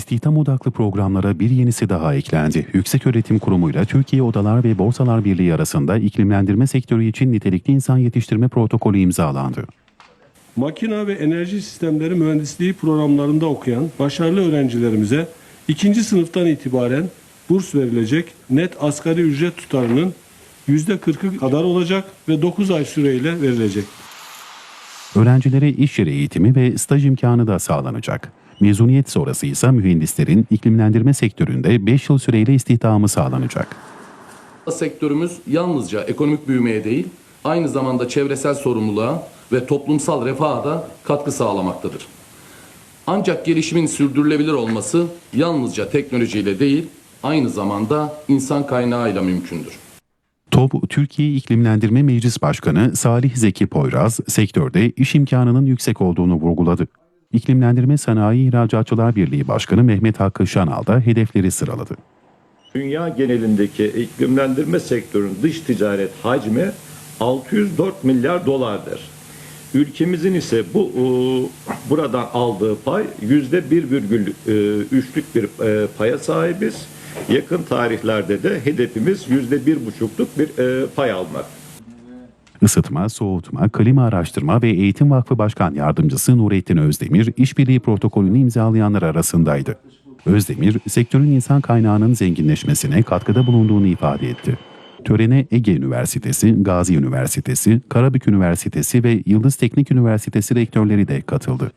İstihdam odaklı programlara bir yenisi daha eklendi. Yüksek Öğretim Kurumu'yla Türkiye Odalar ve Borsalar Birliği arasında iklimlendirme sektörü için nitelikli insan yetiştirme protokolü imzalandı. Makina ve enerji sistemleri mühendisliği programlarında okuyan başarılı öğrencilerimize ikinci sınıftan itibaren burs verilecek net asgari ücret tutarının %40'ı kadar olacak ve 9 ay süreyle verilecek. Öğrencilere iş yeri eğitimi ve staj imkanı da sağlanacak. Mezuniyet sonrası ise mühendislerin iklimlendirme sektöründe 5 yıl süreyle istihdamı sağlanacak. Sektörümüz yalnızca ekonomik büyümeye değil, aynı zamanda çevresel sorumluluğa ve toplumsal refaha da katkı sağlamaktadır. Ancak gelişimin sürdürülebilir olması yalnızca teknolojiyle değil, aynı zamanda insan kaynağıyla mümkündür. TOB, Türkiye İklimlendirme Meclis Başkanı Salih Zeki Poyraz, sektörde iş imkanının yüksek olduğunu vurguladı. İklimlendirme Sanayi İhracatçılar Birliği Başkanı Mehmet Hakkı Şanal da hedefleri sıraladı. Dünya genelindeki iklimlendirme sektörünün dış ticaret hacmi 604 milyar dolardır. Ülkemizin ise bu e, buradan aldığı pay yüzde 1,3'lük bir e, paya sahibiz. Yakın tarihlerde de hedefimiz yüzde bir buçukluk bir e, pay almak. Isıtma, soğutma, klima araştırma ve Eğitim Vakfı Başkan Yardımcısı Nurettin Özdemir, işbirliği protokolünü imzalayanlar arasındaydı. Özdemir, sektörün insan kaynağının zenginleşmesine katkıda bulunduğunu ifade etti. Törene Ege Üniversitesi, Gazi Üniversitesi, Karabük Üniversitesi ve Yıldız Teknik Üniversitesi rektörleri de katıldı.